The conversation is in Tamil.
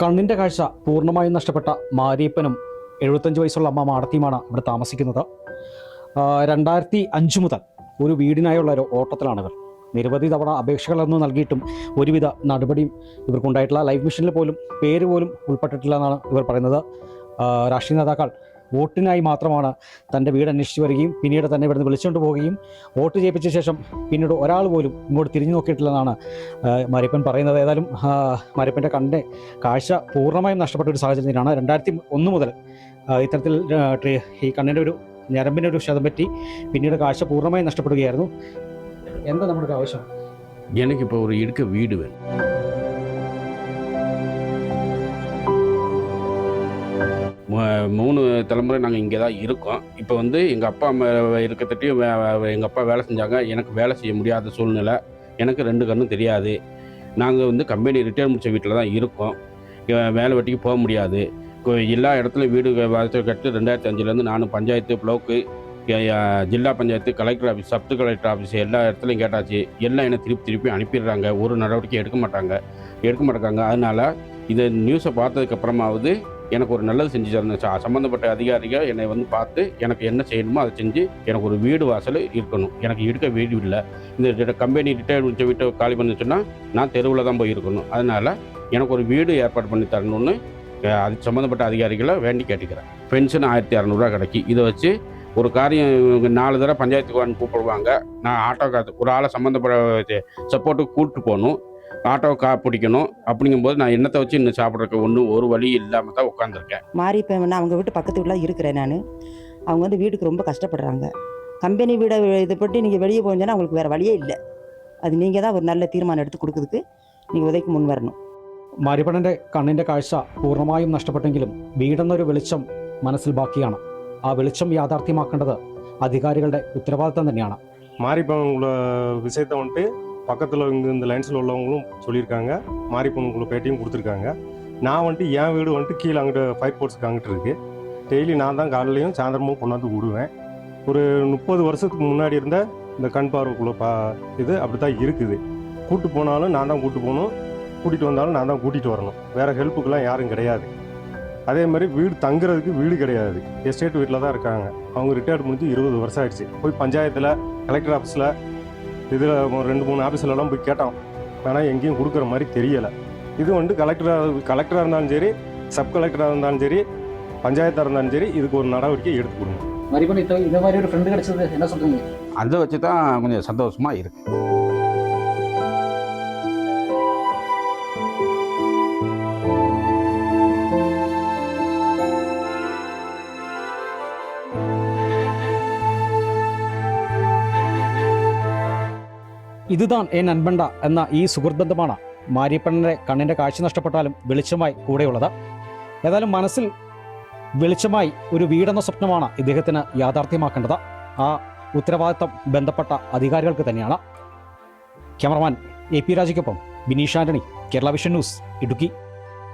കണ്ണിന്റെ കാഴ്ച പൂർണമായും നഷ്ടപ്പെട്ട മാരിയപ്പനും എഴുപത്തഞ്ച് വയസ്സുള്ള അമ്മ മാടത്തിയുമാണ് ഇവിടെ താമസിക്കുന്നത്. രണ്ടായിരത്തി അഞ്ച് മുതൽ ഒരു വീടിനായുള്ള ഒരു ഓട്ടത്തിലാണ് ഇവർ. നിരവധി തവണ അപേക്ഷകളൊന്നും നൽകിയിട്ടും ഒരുവിധ നടപടിയും ഇവർക്കുണ്ടായിട്ടില്ല ലൈഫ് മിഷനിൽ പോലും പേര് പോലും ഉൾപ്പെട്ടിട്ടില്ല എന്നാണ് ഇവർ പറയുന്നത്. രാഷ്ട്രീയ നേതാക്കൾ വോട്ടിനായി മാത്രമാണ് തന്റെ വീട് അന്വേഷിച്ച് വരികയും പിന്നീട് തന്നെ ഇവിടുന്ന് വിളിച്ചുകൊണ്ട് പോവുകയും വോട്ട് ചെയ്യിപ്പിച്ച ശേഷം പിന്നീട് ഒരാൾ പോലും ഇങ്ങോട്ട് തിരിഞ്ഞു നോക്കിയിട്ടില്ലെന്നാണ് മരിപ്പൻ പറയുന്നത്. ഏതായാലും മരപ്പന്റെ കണ്ണ് കാഴ്ച പൂർണമായും നഷ്ടപ്പെട്ട ഒരു സാഹചര്യത്തിലാണ് രണ്ടായിരത്തി ഒന്ന് മുതൽ ഇത്തരത്തിൽ ഈ കണ്ണിന്റെ ഒരു ഞരമ്പിന്റെ ഒരു ക്ഷതം പറ്റി പിന്നീട് കാഴ്ച പൂർണമായും നഷ്ടപ്പെടുകയായിരുന്നു. എന്താ നമ്മുടെ ആവശ്യം? എനിക്കിപ്പോൾ ഒരു ഇടുക്ക വീട് വേണം. மூணு தலைமுறை நாங்கள் இங்கே தான் இருக்கோம். இப்போ வந்து எங்கள் அப்பா அம்மா இருக்கத்தட்டியும் எங்கள் அப்பா வேலை செஞ்சாங்க. எனக்கு வேலை செய்ய முடியாத சூழ்நிலை. எனக்கு ரெண்டு கண்ணும் தெரியாது. நாங்கள் வந்து கம்பெனி ரிட்டையர் முடிச்ச வீட்டில் தான் இருக்கோம். வேலை வெட்டிக்கு போக முடியாது. எல்லா இடத்துலையும் வீடு வளர்த்து கட்டு ரெண்டாயிரத்தி அஞ்சுலேருந்து நானும் panchayat block zilla panchayat collector office sub collector office எல்லா இடத்துலையும் கேட்டாச்சு. எல்லாம் என்னை திருப்பி திருப்பி அனுப்பிடுறாங்க. ஒரு நடவடிக்கை எடுக்க மாட்டாங்க. எடுக்க மாட்டாங்க அதனால் இதை நியூஸை பார்த்ததுக்கப்புறமாவது எனக்கு ஒரு நல்லது செஞ்சு தரணும் சம்மந்தப்பட்ட அதிகாரிகள் என்னை வந்து பார்த்து எனக்கு என்ன செய்யணுமோ அதை செஞ்சு எனக்கு ஒரு வீடு வாசல் இருக்கணும். எனக்கு இருக்க வீடு இல்லை. இந்த கம்பெனி ரிட்டையர் முடிச்ச வீட்டை காலி பண்ணுச்சுன்னா நான் தெருவில் தான் போய் இருக்கணும். அதனால் எனக்கு ஒரு வீடு ஏற்பாடு பண்ணி தரணும்னு அது சம்மந்தப்பட்ட அதிகாரிகளை வேண்டி கேட்டுக்கிறேன். பென்ஷன் ஆயிரத்தி இரநூறுவா கிடைக்கும் இதை வச்சு ஒரு காரியம் இவங்க நாலு தடவை பஞ்சாயத்துக்கு வந்து கூப்பிடுவாங்க. நான் ஆட்டோ காத்து ஒரு ஆளை சம்மந்தப்பட்ட சப்போர்ட்டுக்கு கூப்பிட்டு போகணும். ஆட்டோ கா பிடிக்கணும் அப்படிங்கும்போது நான் என்னத்தை வச்சு இன்னும் சாப்பிட்றதுக்கு ஒன்றும் ஒரு வழி இல்லாமல் தான் உட்காந்துருக்கேன் மாறிப்பேன் அவங்க வீட்டு பக்கத்து வீட்டில் இருக்கிறேன் நான் அவங்க வந்து வீட்டுக்கு ரொம்ப கஷ்டப்படுறாங்க கம்பெனி வீடை இதை பற்றி நீங்கள் வெளியே போனீங்கன்னா அவங்களுக்கு வேறு வழியே இல்லை அது நீங்கள் தான் ஒரு நல்ல தீர்மானம் எடுத்து கொடுக்குறதுக்கு நீங்கள் உதவிக்கு முன் வரணும் മാരിയപ്പണൻ്റെ കണ്ണിൻ്റെ കാഴ്ച പൂർണ്ണമായും നഷ്ടപ്പെട്ടെങ്കിലും വീടെന്നൊരു വെളിച്ചം മനസ്സിൽ ബാക്കിയാണ് ആ വെളിച്ചം യാഥാർത്ഥ്യമാക്കേണ്ടത് അധികാരികളുടെ ഉത്തരവാദിത്തം തന്നെയാണ് மாரிப்பவங்கள விஷயத்த வந்துட்டு பக்கத்தில் இங்கே இந்த லைன்ஸில் உள்ளவங்களும் சொல்லியிருக்காங்க. மாரிப்பவங்கள பேட்டியும் கொடுத்துருக்காங்க. நான் வந்துட்டு என் வீடு வந்துட்டு கீழே அங்கிட்ட ஃபைவ் போர்ட்ஸ்க்கு அங்கிட்டு இருக்கு. டெய்லி நான் தான் காலையிலையும் சாயந்தரமும் கொண்டாந்து விடுவேன். ஒரு முப்பது வருஷத்துக்கு முன்னாடி இருந்த இந்த கண் பார்வைக்குள்ள பா இது அப்படி தான் இருக்குது. கூட்டு போனாலும் நான் தான் கூட்டு போகணும். கூட்டிகிட்டு வந்தாலும் நான் தான் கூட்டிகிட்டு வரணும். வேறு ஹெல்ப்புக்கெல்லாம் யாரும் கிடையாது. அதே மாதிரி வீடு தங்குறதுக்கு வீடு கிடையாது. எஸ்டேட் வீட்டில் தான் இருக்காங்க. அவங்க ரிட்டையர்ட் முடிஞ்சு இருபது வருஷம் ஆயிடுச்சு. போய் பஞ்சாயத்தில் கலெக்டர் ஆஃபீஸில் இதில் ரெண்டு மூணு ஆஃபீஸ்லலாம் போய் கேட்டோம் ஆனால் எங்கேயும் கொடுக்குற மாதிரி தெரியலை. இது வந்து கலெக்டராக கலெக்டராக இருந்தாலும் சரி சப் கலெக்டராக இருந்தாலும் சரி பஞ்சாயத்தாக இருந்தாலும் சரி இதுக்கு ஒரு நடவடிக்கை எடுத்து கொடுங்க. மறுபடியும் மாதிரி ஒரு ஃப்ரெண்டு கிடச்சது என்ன சொல்கிறீங்க அதை வச்சு தான் கொஞ்சம் சந்தோஷமாக இருக்குது ഇതുതാൻ എൻ അൻപണ്ട എന്ന ഈ സുഹൃത്ത് ബന്ധമാണ് മാരിയപ്പണ്ണന്റെ കണ്ണിന്റെ കാഴ്ച നഷ്ടപ്പെട്ടാലും വെളിച്ചമായി കൂടെയുള്ളത്. ഏതായാലും മനസ്സിൽ വെളിച്ചമായി ഒരു വീടെന്ന സ്വപ്നമാണ് ഇദ്ദേഹത്തിന് യാഥാർത്ഥ്യമാക്കേണ്ടത്. ആ ഉത്തരവാദിത്തം ബന്ധപ്പെട്ട അധികാരികൾക്ക് തന്നെയാണ്. ക്യാമറമാൻ എ പി രാജയ്ക്കൊപ്പം ബിനീഷ് ആന്റണി കേരള വിഷൻ ന്യൂസ് ഇടുക്കി.